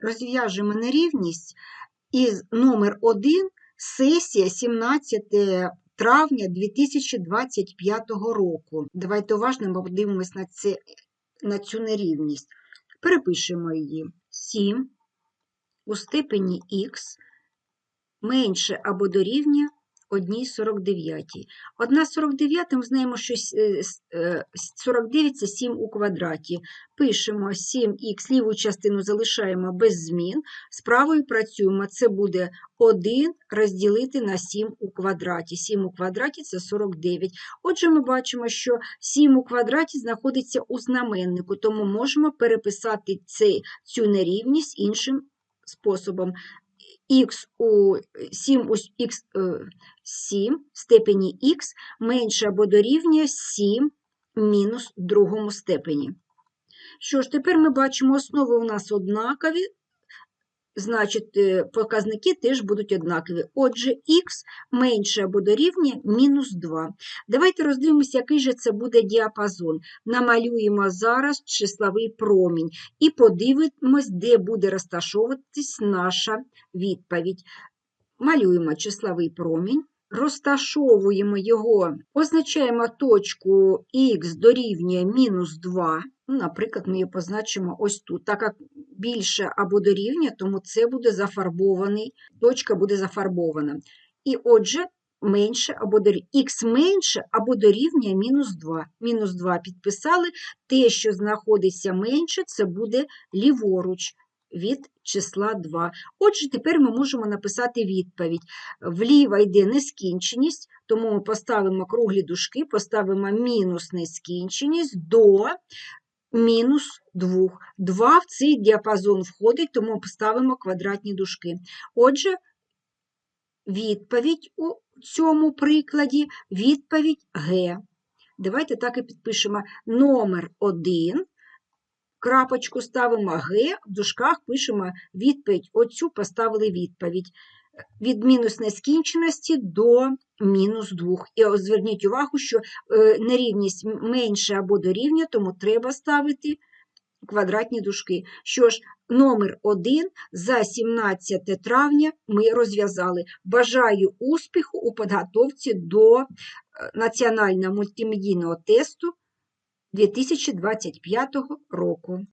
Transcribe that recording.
розв'яжемо нерівність із номер 1, сесія 17 травня 2025 року. Давайте уважно подивимось на, це, на цю нерівність. Перепишемо її. 7 у степені х менше або дорівнює 1,49. 1,49 ми знаємо, що с- е, с- е, 49 це 7 у квадраті. Пишемо 7х, ліву частину залишаємо без змін, з правою працюємо, це буде 1 розділити на 7 у квадраті. 7 у квадраті це 49. Отже, ми бачимо, що 7 у квадраті знаходиться у знаменнику, тому можемо переписати цю нерівність іншим способом. Х у 7 у х, е, 7 в степені х менше або дорівнює 7 мінус другому степені. Що ж, тепер ми бачимо, основи у нас однакові, значить, е, показники теж будуть однакові. Отже, х менше або дорівнює мінус 2. Давайте роздивимося, який же це буде діапазон. Намалюємо зараз числовий промінь і подивимось, де буде розташовуватись наша відповідь. Малюємо числовий промінь, розташовуємо його, позначаємо точку х дорівнює мінус 2. Ну, наприклад, ми її позначимо ось тут. Так як більше або дорівнює, тому це буде зафарбований, точка буде зафарбована. І отже, менше або дорівнює. Х менше або дорівнює мінус 2. Мінус 2 підписали. Те, що знаходиться менше, це буде ліворуч від числа 2. Отже, тепер ми можемо написати відповідь. Вліво йде нескінченість, тому ми поставимо круглі дужки, поставимо мінус нескінченість до мінус 2. 2 в цей діапазон входить, тому поставимо квадратні дужки. Отже, відповідь у цьому прикладі відповідь Г. Давайте так і підпишемо номер 1, крапочку ставимо Г, в дужках пишемо відповідь. Оцю поставили відповідь. Від мінус нескінченості до мінус 2. І зверніть увагу, що е, нерівність менше або дорівнює, тому треба ставити квадратні дужки. Що ж, номер 1 за 17 травня ми розв'язали. Бажаю успіху у підготовці до е, національного мультимедійного тесту 2025 року.